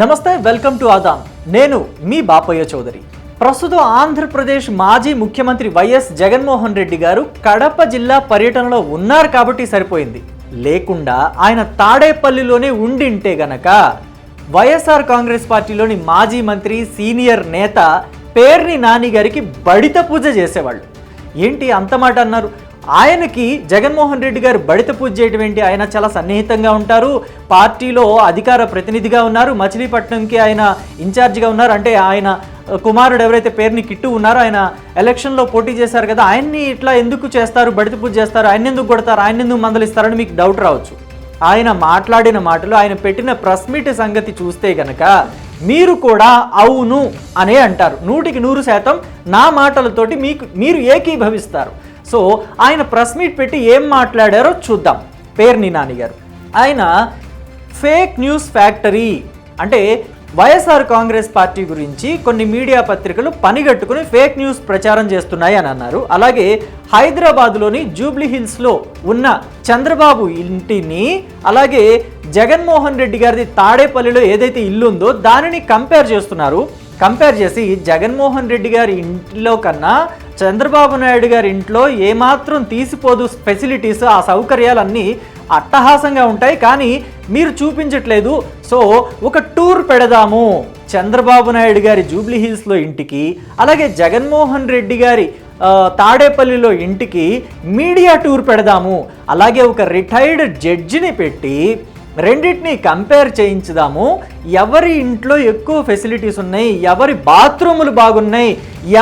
నమస్తే welcome to Adam. నేను మీ బాపయ్య చౌదరి. ప్రస్తుతం ఆంధ్రప్రదేశ్ మాజీ ముఖ్యమంత్రి వైఎస్ జగన్మోహన్ రెడ్డి గారు కడప జిల్లా పర్యటనలో ఉన్నారు కాబట్టి సరిపోయింది. లేకుండా ఆయన తాడేపల్లిలోనే ఉండింటే గనక వైఎస్ఆర్ కాంగ్రెస్ పార్టీలోని మాజీ మంత్రి సీనియర్ నేత పేర్ని నాని గారికి బడిత పూజ చేసేవాళ్ళు. ఏంటి అంత మాట అన్నారు? ఆయనకి జగన్మోహన్ రెడ్డి గారు బడిత పూజ చేయడం ఏంటి? ఆయన చాలా సన్నిహితంగా ఉంటారు. పార్టీలో అధికార ప్రతినిధిగా ఉన్నారు. మచిలీపట్నంకి ఆయన ఇన్ఛార్జిగా ఉన్నారు. అంటే ఆయన కుమారుడు ఎవరైతే పేరుని కిట్టు ఉన్నారో ఆయన ఎలక్షన్లో పోటీ చేశారు కదా ఆయన్ని ఇట్లా ఎందుకు చేస్తారు? బడిత పూజ చేస్తారు. ఆయన ఎందుకు కొడతారు? ఆయన ఎందుకు మందలిస్తారని మీకు డౌట్ రావచ్చు. ఆయన మాట్లాడిన మాటలు ఆయన పెట్టిన ప్రెస్ మీట్ సంగతి చూస్తే గనక మీరు కూడా అవును అనే అంటారు. నూటికి నూరు శాతం నా మాటలతోటి మీకు మీరు ఏకీభవిస్తారు. సో ఆయన ప్రెస్ మీట్ పెట్టి ఏం మాట్లాడారో చూద్దాం. పేర్ని నాని గారు. ఆయన ఫేక్ న్యూస్ ఫ్యాక్టరీ అంటే వైఎస్ఆర్ కాంగ్రెస్ పార్టీ గురించి కొన్ని మీడియా పత్రికలు పనిగట్టుకుని ఫేక్ న్యూస్ ప్రచారం చేస్తున్నాయి అని అన్నారు. అలాగే హైదరాబాద్లోని జూబ్లీ హిల్స్లో ఉన్న చంద్రబాబు ఇంటిని అలాగే జగన్మోహన్ రెడ్డి గారిది తాడేపల్లిలో ఏదైతే ఇల్లు ఉందో దానిని కంపేర్ చేస్తున్నారు. కంపేర్ చేసి జగన్మోహన్ రెడ్డి గారి ఇంట్లో కన్నా చంద్రబాబు నాయుడు గారి ఇంట్లో ఏమాత్రం తీసిపోదు ఫెసిలిటీస్ ఆ సౌకర్యాలన్నీ అట్టహాసంగా ఉంటాయి. కానీ మీరు చూపించట్లేదు. సో ఒక టూర్ పెడదాము. చంద్రబాబు నాయుడు గారి జూబ్లీ హిల్స్లో ఇంటికి అలాగే జగన్మోహన్ రెడ్డి గారి తాడేపల్లిలో ఇంటికి మీడియా టూర్ పెడదాము. అలాగే ఒక రిటైర్డ్ జడ్జిని పెట్టి రెండింటిని కంపేర్ చేయించుదాము. ఎవరి ఇంట్లో ఎక్కువ ఫెసిలిటీస్ ఉన్నాయి? ఎవరి బాత్రూములు బాగున్నాయి?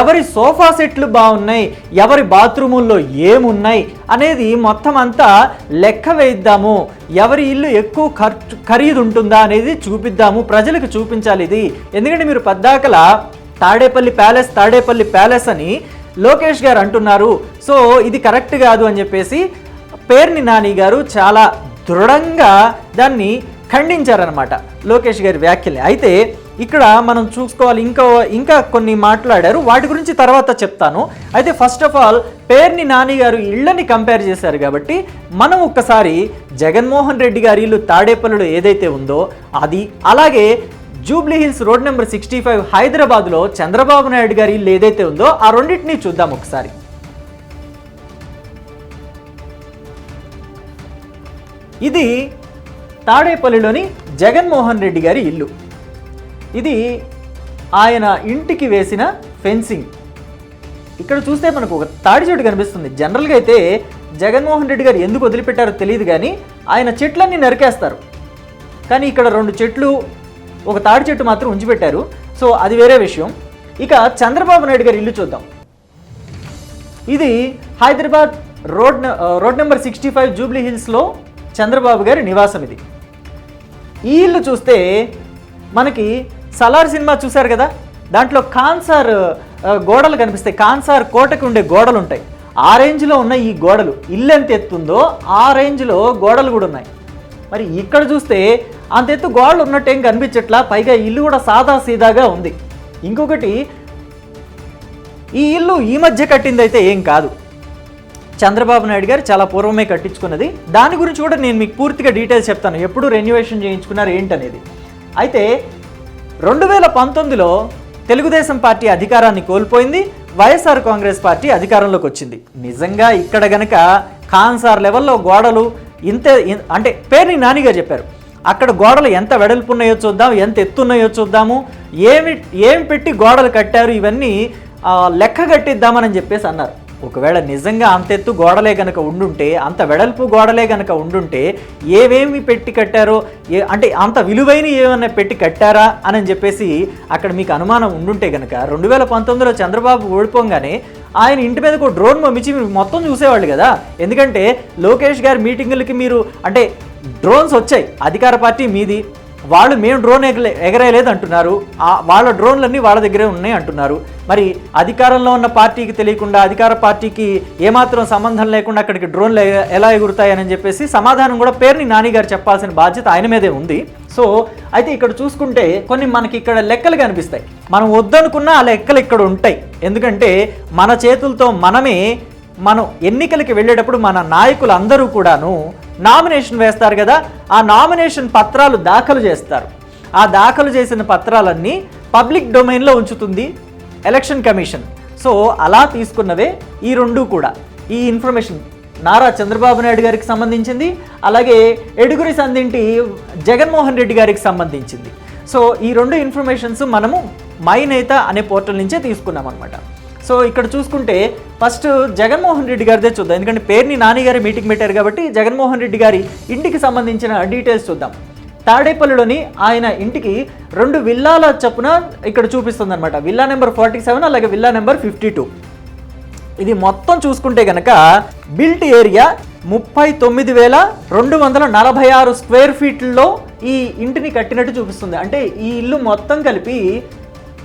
ఎవరి సోఫా సెట్లు బాగున్నాయి? ఎవరి బాత్రూముల్లో ఏమున్నాయి? అనేది మొత్తం అంతా లెక్క వేయిద్దాము. ఎవరి ఇల్లు ఎక్కువ ఖర్చు ఖరీదు ఉంటుందా అనేది చూపిద్దాము. ప్రజలకు చూపించాలి ఇది. ఎందుకంటే మీరు పద్దాకల తాడేపల్లి ప్యాలెస్ తాడేపల్లి ప్యాలెస్ అని లోకేష్ గారు అంటున్నారు. సో ఇది కరెక్ట్ కాదు అని చెప్పేసి పేర్ని నాని గారు చాలా దృఢంగా దాన్ని ఖండించారనమాట లోకేష్ గారి వ్యాఖ్యలే. అయితే ఇక్కడ మనం చూసుకోవాలి ఇంకా ఇంకా కొన్ని మాట్లాడారు. వాటి గురించి తర్వాత చెప్తాను. అయితే first of all Perni Nani గారు ఇళ్ళని కంపేర్ చేశారు కాబట్టి మనం ఒక్కసారి జగన్మోహన్ రెడ్డి గారి ఇల్లు తాడేపల్లిలో ఏదైతే ఉందో అది అలాగే Jubilee Hills road number sixty five హైదరాబాద్లో చంద్రబాబు నాయుడు గారి ఇల్లు ఏదైతే ఉందో ఆ రెండింటిని చూద్దాం ఒకసారి. ఇది తాడేపల్లిలోని జగన్మోహన్ రెడ్డి గారి ఇల్లు. ఇది ఆయన ఇంటికి వేసిన ఫెన్సింగ్. ఇక్కడ చూస్తే మనకు ఒక తాడి చెట్టు కనిపిస్తుంది. జనరల్గా అయితే జగన్మోహన్ రెడ్డి గారు ఎందుకు వదిలిపెట్టారో తెలియదు కానీ ఆయన చెట్లన్నీ నరికేస్తారు. కానీ ఇక్కడ రెండు చెట్లు ఒక తాడి చెట్టు మాత్రం ఉంచిపెట్టారు. సో అది వేరే విషయం. ఇక చంద్రబాబు నాయుడు గారి ఇల్లు చూద్దాం. ఇది Hyderabad road road number sixty five Jubilee హిల్స్లో చంద్రబాబు గారి నివాసం ఇది. ఈ ఇల్లు చూస్తే మనకి సలార్ సినిమా చూశారు కదా? దాంట్లో కాన్సార్ గోడలు కనిపిస్తాయి. కాన్సార్ కోటకి ఉండే గోడలు ఉంటాయి. ఆ రేంజ్లో ఉన్న ఈ గోడలు ఇల్లు ఎంత ఎత్తుందో ఆ రేంజ్లో గోడలు కూడా ఉన్నాయి. మరి ఇక్కడ చూస్తే అంత ఎత్తు గోడలు ఉన్నట్టు ఏం కనిపించట్లా? పైగా ఇల్లు కూడా సాదా సీదాగా ఉంది. ఇంకొకటి ఈ ఇల్లు ఈ మధ్య కట్టింది అయితే ఏం కాదు. చంద్రబాబు నాయుడు గారు చాలా పూర్వమే కట్టించుకున్నది. దాని గురించి కూడా నేను మీకు పూర్తిగా డీటెయిల్స్ చెప్తాను. ఎప్పుడు రెన్యువేషన్ చేయించుకున్నారు ఏంటనేది. అయితే రెండు వేల పంతొమ్మిదిలో తెలుగుదేశం పార్టీ అధికారాన్ని కోల్పోయింది. వైఎస్ఆర్ కాంగ్రెస్ పార్టీ అధికారంలోకి వచ్చింది. నిజంగా ఇక్కడ గనక ఖాన్సార్ లెవెల్లో గోడలు ఇంత అంటే పేరుని నానిగా చెప్పారు. అక్కడ గోడలు ఎంత వెడల్పు ఉన్నాయో చూద్దాం ఎంత ఎత్తున్నాయో చూద్దాము. ఏమి ఏం పెట్టి గోడలు కట్టారు ఇవన్నీ లెక్క కట్టిద్దామని చెప్పేసి అన్నారు. ఒకవేళ నిజంగా అంతెత్తు గోడలే గనక ఉండుంటే అంత వెడల్పు గోడలే గనక ఉండుంటే ఏవేమి పెట్టి కట్టారో ఏ అంటే అంత విలువైన ఏమైనా పెట్టి కట్టారా అని చెప్పేసి అక్కడ మీకు అనుమానం ఉండుంటే గనక రెండు వేల పంతొమ్మిదిలో చంద్రబాబు ఓడిపోగానే ఆయన ఇంటి మీదకు ఒక డ్రోన్ పంపించి మీరు మొత్తం చూసేవాళ్ళు కదా. ఎందుకంటే లోకేష్ గారి మీటింగులకి మీరు అంటే డ్రోన్స్ వచ్చాయి అధికార పార్టీ మీది. వాళ్ళు మేము డ్రోన్ ఎగలే ఎగరేయలేదు అంటున్నారు. వాళ్ళ డ్రోన్లన్నీ వాళ్ళ దగ్గరే ఉన్నాయి అంటున్నారు. మరి అధికారంలో ఉన్న పార్టీకి తెలియకుండా అధికార పార్టీకి ఏమాత్రం సంబంధం లేకుండా అక్కడికి డ్రోన్లు ఎలా ఎగురుతాయని చెప్పేసి సమాధానం కూడా పేరుని నాని గారు చెప్పాల్సిన బాధ్యత ఆయన మీదే ఉంది. సో అయితే ఇక్కడ చూసుకుంటే కొన్ని మనకి ఇక్కడ లెక్కలు కనిపిస్తాయి. మనం వద్దనుకున్న ఆ లెక్కలు ఇక్కడ ఉంటాయి. ఎందుకంటే మన చేతులతో మనమే మనం ఎన్నికలకి వెళ్ళేటప్పుడు మన నాయకులు అందరూ కూడాను నామినేషన్ వేస్తారు కదా ఆ నామినేషన్ పత్రాలు దాఖలు చేస్తారు. ఆ దాఖలు చేసిన పత్రాలన్నీ పబ్లిక్ డొమైన్లో ఉంచుతుంది. Election commission. సో అలా తీసుకున్నవే ఈ రెండు కూడా. ఈ ఇన్ఫర్మేషన్ నారా చంద్రబాబు నాయుడు గారికి సంబంధించింది అలాగే ఎడుగురి సందింటి జగన్మోహన్ రెడ్డి గారికి సంబంధించింది. సో ఈ రెండు ఇన్ఫర్మేషన్స్ మనము మై నేత అనే పోర్టల్ నుంచే తీసుకున్నాం అనమాట సో ఇక్కడ చూసుకుంటే ఫస్ట్ జగన్మోహన్ రెడ్డి గారిదే చూద్దాం. ఎందుకంటే పేరుని నాని గారి మీటింగ్ పెట్టారు కాబట్టి జగన్మోహన్ రెడ్డి గారి ఇంటికి సంబంధించిన డీటెయిల్స్ చూద్దాం. తాడేపల్లిలోని ఆయన ఇంటికి రెండు విల్లాల చొప్పున ఇక్కడ చూపిస్తుంది అనమాట విల్లా నెంబర్ ఫార్టీ సెవెన్ అలాగే విల్లా నెంబర్ ఫిఫ్టీ టూ. ఇది మొత్తం చూసుకుంటే కనుక బిల్ట్ ఏరియా ముప్పై తొమ్మిది వేల రెండు వందల నలభై ఆరు స్క్వేర్ ఫీట్లో ఈ ఇంటిని కట్టినట్టు చూపిస్తుంది. అంటే ఈ ఇల్లు మొత్తం కలిపి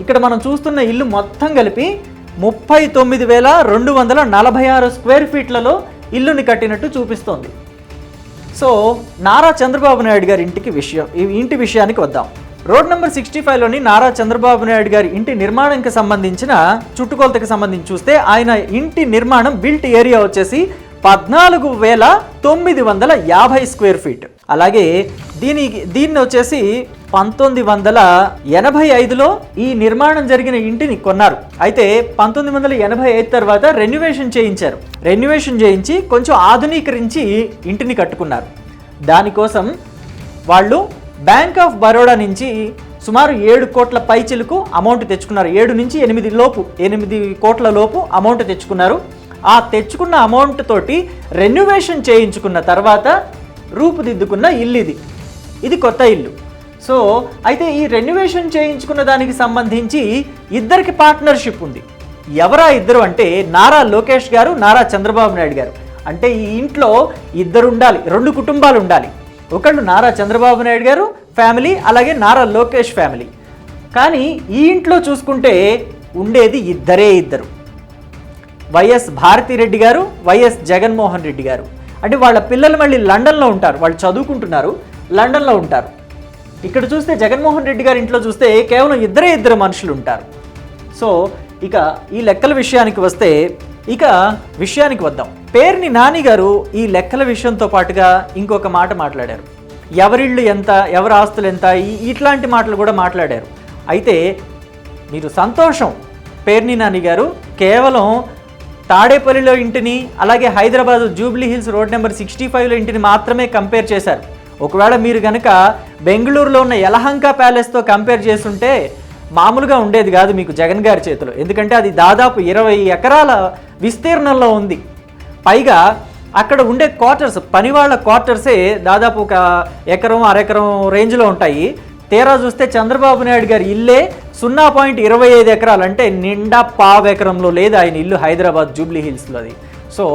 ఇక్కడ మనం చూస్తున్న ఇల్లు మొత్తం కలిపి ముప్పై తొమ్మిది వేల రెండు వందల నలభై ఆరు స్క్వేర్ ఫీట్లలో ఇల్లుని కట్టినట్టు చూపిస్తోంది. సో నారా చంద్రబాబు నాయుడు గారి ఇంటికి విషయం ఈ ఇంటి విషయానికి వద్దాం. రోడ్ నెంబర్ సిక్స్టీ ఫైవ్లోని నారా చంద్రబాబు నాయుడు గారి ఇంటి నిర్మాణంకి సంబంధించిన చుట్టుకొలతకి సంబంధించి చూస్తే ఆయన ఇంటి నిర్మాణం బిల్ట్ ఏరియా వచ్చేసి పద్నాలుగు వేల తొమ్మిది వందల యాభై స్క్వేర్ ఫీట్. అలాగే దీనికి దీన్ని వచ్చేసి పంతొమ్మిది వందల ఎనభై ఐదులో ఈ నిర్మాణం జరిగిన ఇంటిని కొన్నారు. అయితే పంతొమ్మిది వందల ఎనభై ఐదు తర్వాత రెన్యువేషన్ చేయించారు. రెన్యువేషన్ చేయించి కొంచెం ఆధునీకరించి ఇంటిని కట్టుకున్నారు. దానికోసం వాళ్ళు బ్యాంక్ ఆఫ్ బరోడా నుంచి సుమారు ఏడు కోట్ల పైచిలకు అమౌంట్ తెచ్చుకున్నారు. ఏడు నుంచి ఎనిమిది లోపు ఎనిమిది కోట్ల లోపు అమౌంట్ తెచ్చుకున్నారు. ఆ తెచ్చుకున్న అమౌంట్ తోటి రెన్యువేషన్ చేయించుకున్న తర్వాత రూపుదిద్దుకున్న ఇల్లు ఇది ఇది కొత్త ఇల్లు. సో అయితే ఈ రెన్యువేషన్ చేయించుకున్న దానికి సంబంధించి ఇద్దరికి పార్ట్నర్షిప్ ఉంది. ఎవరా ఇద్దరు అంటే నారా లోకేష్ గారు నారా చంద్రబాబు నాయుడు గారు. అంటే ఈ ఇంట్లో ఇద్దరు ఉండాలి రెండు కుటుంబాలు ఉండాలి. ఒకళ్ళు నారా చంద్రబాబు నాయుడు గారు ఫ్యామిలీ అలాగే నారా లోకేష్ ఫ్యామిలీ కానీ ఈ ఇంట్లో చూసుకుంటే ఉండేది ఇద్దరే ఇద్దరు. వైఎస్ భారతిరెడ్డి గారు వైఎస్ జగన్మోహన్ రెడ్డి గారు. అంటే వాళ్ళ పిల్లలు మళ్ళీ లండన్లో ఉంటారు వాళ్ళు చదువుకుంటున్నారు లండన్లో ఉంటారు. ఇక్కడ చూస్తే జగన్మోహన్ రెడ్డి గారి ఇంట్లో చూస్తే కేవలం ఇద్దరే ఇద్దరు మనుషులు ఉంటారు సో ఇక ఈ లెక్కల విషయానికి వస్తే ఇక విషయానికి వద్దాం. పేర్ని నాని గారు ఈ లెక్కల విషయంతో పాటుగా ఇంకొక మాట మాట్లాడారు. ఎవరిళ్ళు ఎంత ఎవరి ఆస్తులు ఎంత ఇట్లాంటి మాటలు కూడా మాట్లాడారు. అయితే మీరు సంతోషం. పేర్ని నాని గారు కేవలం తాడేపల్లిలో ఇంటిని అలాగే Hyderabad Jubilee Hills road number sixty ఫైవ్లో ఇంటిని మాత్రమే కంపేర్ చేశారు. ఒకవేళ మీరు కనుక బెంగళూరులో ఉన్న యలహంక ప్యాలెస్తో కంపేర్ చేస్తుంటే మామూలుగా ఉండేది కాదు మీకు జగన్ గారి చేతిలో. ఎందుకంటే అది దాదాపు ఇరవై ఎకరాల విస్తీర్ణంలో ఉంది. పైగా అక్కడ ఉండే క్వార్టర్స్ పనివాళ్ళ క్వార్టర్సే దాదాపు ఒక ఎకరం అరెకరం రేంజ్లో ఉంటాయి. తీరా చూస్తే చంద్రబాబు నాయుడు గారి ఇల్లే సున్నా పాయింట్ ఇరవై ఐదు ఎకరాలు. అంటే నిండా పావు ఎకరంలో లేదు ఆయన ఇల్లు హైదరాబాద్ జూబ్లీ హిల్స్లో అది. సో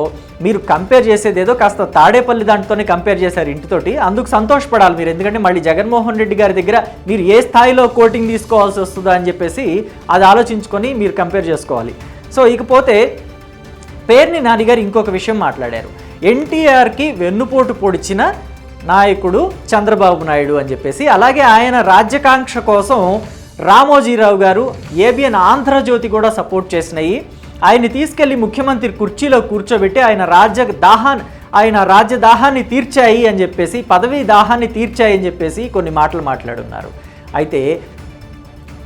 మీరు కంపేర్ చేసేది ఏదో కాస్త తాడేపల్లి దాంట్తోనే కంపేర్ చేశారు ఇంటితోటి. అందుకు సంతోషపడాలి మీరు. ఎందుకంటే మళ్ళీ జగన్మోహన్ రెడ్డి గారి దగ్గర మీరు ఏ స్థాయిలో కోటింగ్ తీసుకోవాల్సి వస్తుందో అని చెప్పేసి అది ఆలోచించుకొని మీరు కంపేర్ చేసుకోవాలి. సో ఇకపోతే పేర్ని నానిగారు ఇంకొక విషయం మాట్లాడారు. ఎన్టీఆర్కి వెన్నుపోటు పొడిచిన నాయకుడు చంద్రబాబు నాయుడు అని చెప్పేసి అలాగే ఆయన రాజ్యకాంక్ష కోసం రామోజీరావు గారు ఏబిఎన్ ఆంధ్రజ్యోతి కూడా సపోర్ట్ చేసినాయి. ఆయన్ని తీసుకెళ్ళి ముఖ్యమంత్రి కుర్చీలో కూర్చోబెట్టి ఆయన రాజ్య దాహాన్ని ఆయన రాజ్య దాహాన్ని తీర్చాయి అని చెప్పేసి పదవీ దాహాన్ని తీర్చాయి అని చెప్పేసి కొన్ని మాటలు మాట్లాడున్నారు. అయితే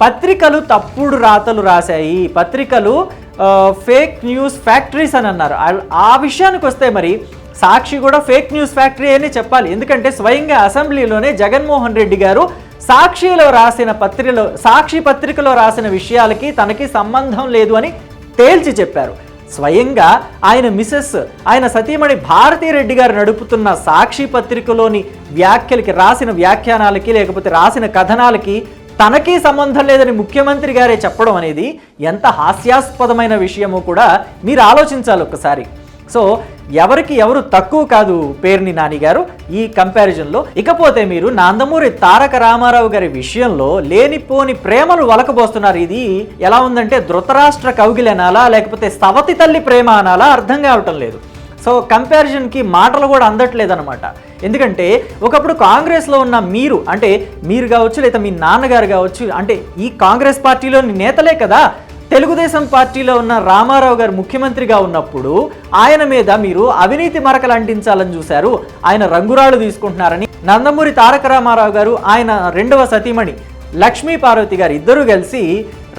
పత్రికలు తప్పుడు రాతలు రాశాయి. పత్రికలు ఫేక్ న్యూస్ ఫ్యాక్టరీస్ అని అన్నారు. ఆ- ఆ విషయానికి వస్తే మరి సాక్షి కూడా ఫేక్ న్యూస్ ఫ్యాక్టరీ అని చెప్పాలి. ఎందుకంటే స్వయంగా అసెంబ్లీలోనే జగన్మోహన్ రెడ్డి గారు సాక్షిలో రాసిన పత్రికలో సాక్షి పత్రికలో రాసిన విషయాలకి తనకి సంబంధం లేదు అని తేల్చి చెప్పారు. స్వయంగా ఆయన మిసెస్ ఆయన సతీమణి భారతీరెడ్డి గారు నడుపుతున్న సాక్షి పత్రికలోని వ్యాఖ్యలకి రాసిన వ్యాఖ్యానాలకి లేకపోతే రాసిన కథనాలకి తనకి సంబంధం లేదని ముఖ్యమంత్రి గారే చెప్పడం అనేది ఎంత హాస్యాస్పదమైన విషయమో కూడా మీరు ఆలోచించాలి ఒక్కసారి. సో ఎవరికి ఎవరు తక్కువ కాదు పేర్ని నాని గారు. ఈ కంపారిజన్లో ఇకపోతే మీరు నందమూరి తారక రామారావు గారి విషయంలో లేనిపోని ప్రేమలు వలకబోస్తున్నారు. ఇది ఎలా ఉందంటే ధృతరాష్ట్ర కౌగిలెనాలా లేకపోతే సవతి తల్లి ప్రేమ అనాలా అర్థం కావటం లేదు. సో కంపారిజన్కి మాటలు కూడా అందట్లేదనమాట ఎందుకంటే ఒకప్పుడు కాంగ్రెస్లో ఉన్న మీరు అంటే మీరు కావచ్చు లేదా మీ నాన్నగారు కావచ్చు అంటే ఈ కాంగ్రెస్ పార్టీలోని నేతలే కదా తెలుగుదేశం పార్టీలో ఉన్న రామారావు గారు ముఖ్యమంత్రిగా ఉన్నప్పుడు ఆయన మీద మీరు అవినీతి మరకలు అంటించాలని చూశారు. ఆయన రంగురాళ్ళు తీసుకుంటున్నారని నందమూరి తారక రామారావు గారు ఆయన రెండవ సతీమణి లక్ష్మీ పార్వతి గారు ఇద్దరూ కలిసి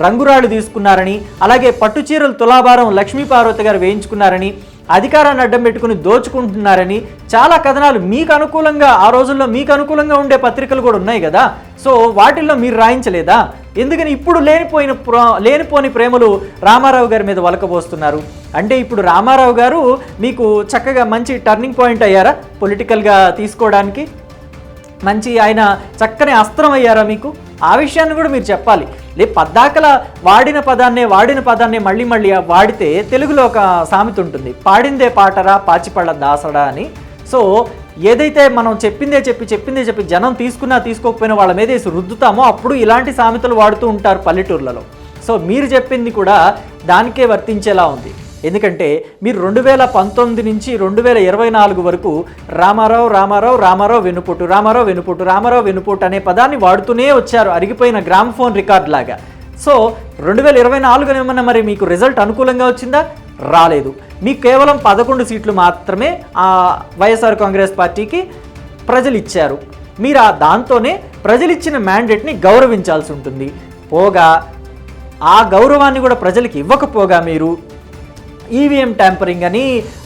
రంగురాళ్ళు తీసుకున్నారని అలాగే పట్టుచీరలు తులాభారం లక్ష్మీ పార్వతి గారు వేయించుకున్నారని అధికారాన్ని అడ్డం పెట్టుకుని దోచుకుంటున్నారని చాలా కథనాలు మీకు అనుకూలంగా ఆ రోజుల్లో మీకు అనుకూలంగా ఉండే పత్రికలు కూడా ఉన్నాయి కదా. సో వాటిల్లో మీరు రాయించలేదా? ఎందుకని ఇప్పుడు లేనిపోయిన ప్ర లేనిపోని ప్రేమలు రామారావు గారి మీద వలకబోస్తున్నారు? అంటే ఇప్పుడు రామారావు గారు మీకు చక్కగా మంచి టర్నింగ్ పాయింట్ అయ్యారా పొలిటికల్గా తీసుకోవడానికి? మంచి ఆయన చక్కని అస్త్రం అయ్యారా మీకు? ఆ విషయాన్ని కూడా మీరు చెప్పాలి. లే పద్దాకల వాడిన పదాన్నే వాడిన పదాన్నే మళ్ళీ మళ్ళీ వాడితే తెలుగులో ఒక సామెత ఉంటుంది. పాడిందే పాటరా పాచిపళ్ళ దాసడా అని. సో ఏదైతే మనం చెప్పిందే చెప్పి చెప్పిందే చెప్పి జనం తీసుకున్నా తీసుకోకపోయినా వాళ్ళ మీద వేసి రుద్దుతామో అప్పుడు ఇలాంటి సామెతలు వాడుతూ ఉంటారు పల్లెటూర్లలో. సో మీరు చెప్పింది కూడా దానికే వర్తించేలా ఉంది. ఎందుకంటే మీరు రెండు వేల పంతొమ్మిది నుంచి రెండు వేల ఇరవై నాలుగు వరకు రామారావు రామారావు రామారావు వెనుపోటు రామారావు వెనుపోటు రామారావు వెనుపోటు అనే పదాన్ని వాడుతూనే వచ్చారు అరిగిపోయిన గ్రామ్ ఫోన్ రికార్డ్ లాగా. సో రెండు వేల ఇరవై నాలుగు ఏమన్నా మరి మీకు రిజల్ట్ అనుకూలంగా వచ్చిందా? రాలేదు. మీకు కేవలం పదకొండు సీట్లు మాత్రమే ఆ వైఎస్ఆర్ కాంగ్రెస్ పార్టీకి ప్రజలు ఇచ్చారు. మీరు ఆ దాంతోనే ప్రజలిచ్చిన మ్యాండేట్ని గౌరవించాల్సి ఉంటుంది. పోగా ఆ గౌరవాన్ని కూడా ప్రజలకు ఇవ్వకపోగా మీరు ఈవీఎం ట్యాంపరింగ్ అని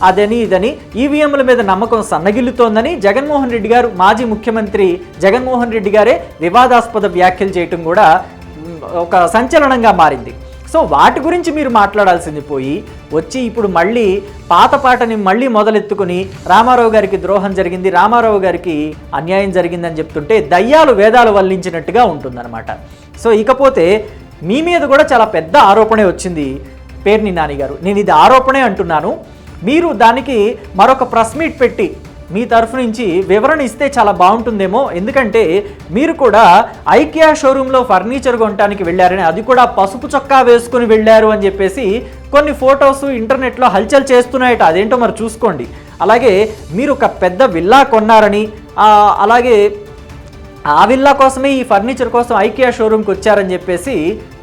అదని ఇదని ఈవీఎంల మీద నమ్మకం సన్నగిల్లుతోందని జగన్మోహన్ రెడ్డి గారు మాజీ ముఖ్యమంత్రి జగన్మోహన్ రెడ్డి గారే వివాదాస్పద వ్యాఖ్యలు చేయటం కూడా ఒక సంచలనంగా మారింది. సో వాటి గురించి మీరు మాట్లాడాల్సింది పోయి వచ్చి ఇప్పుడు మళ్ళీ పాత పాటని మళ్ళీ మొదలెత్తుకుని రామారావు గారికి ద్రోహం జరిగింది. రామారావు గారికి అన్యాయం జరిగిందని చెప్తుంటే దయ్యాలు వేదాలు వల్లించినట్టుగా ఉంటుందన్నమాట. సో ఇకపోతే మీ మీద కూడా చాలా పెద్ద ఆరోపణే వచ్చింది పేర్ని నాని గారు నేను ఇది ఆరోపణే అంటున్నాను. మీరు దానికి మరొక ప్రెస్ మీట్ పెట్టి మీ తరఫు నుంచి వివరణ ఇస్తే చాలా బాగుంటుందేమో. ఎందుకంటే మీరు కూడా ఐకియా షోరూంలో ఫర్నిచర్ కొనడానికి వెళ్ళారని అది కూడా పసుపు చొక్కా వేసుకుని వెళ్ళారు అని చెప్పేసి కొన్ని ఫొటోస్ ఇంటర్నెట్లో హల్చల్ చేస్తున్నాయట. అదేంటో మరి చూసుకోండి. అలాగే మీరు ఒక పెద్ద విల్లా కొన్నారని అలాగే ఆ విల్లా కోసమే ఈ ఫర్నిచర్ కోసం ఐకియా షోరూమ్కి వచ్చారని చెప్పేసి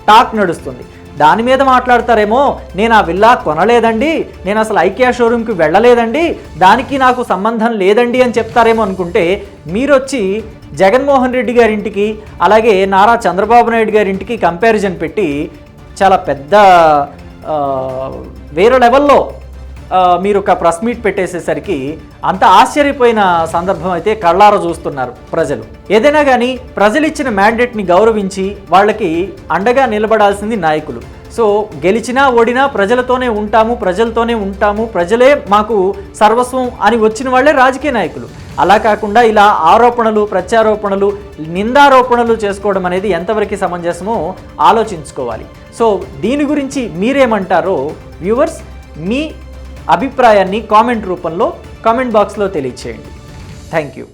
టాక్ నడుస్తుంది. దాని మీద మాట్లాడతారేమో నేను ఆ విల్లా కొనలేదండి నేను అసలు ఐకియా షోరూమ్కి వెళ్ళలేదండి దానికి నాకు సంబంధం లేదండి అని చెప్తారేమో అనుకుంటే మీరు వచ్చి జగన్మోహన్ రెడ్డి గారింటికి అలాగే నారా చంద్రబాబు నాయుడు గారింటికి కంపారిజన్ పెట్టి చాలా పెద్ద వేరే లెవెల్లో మీరు ఒక ప్రెస్ మీట్ పెట్టేసేసరికి అంత ఆశ్చర్యపోయిన సందర్భం అయితే కళ్ళారా చూస్తున్నారు ప్రజలు. ఏదైనా కానీ ప్రజలు ఇచ్చిన మ్యాండేట్ని గౌరవించి వాళ్ళకి అండగా నిలబడాల్సింది నాయకులు. సో గెలిచినా ఓడినా ప్రజలతోనే ఉంటాము ప్రజలతోనే ఉంటాము ప్రజలే మాకు సర్వస్వం అని వచ్చిన వాళ్ళే రాజకీయ నాయకులు. అలా కాకుండా ఇలా ఆరోపణలు ప్రత్యారోపణలు నిందారోపణలు చేసుకోవడం అనేది ఎంతవరకు సమంజసమో ఆలోచించుకోవాలి. సో దీని గురించి మీరేమంటారో వ్యూవర్స్ మీ అభిప్రాయాన్ని కామెంట్ రూపంలో కామెంట్ బాక్స్లో తెలియచేయండి. Thank you.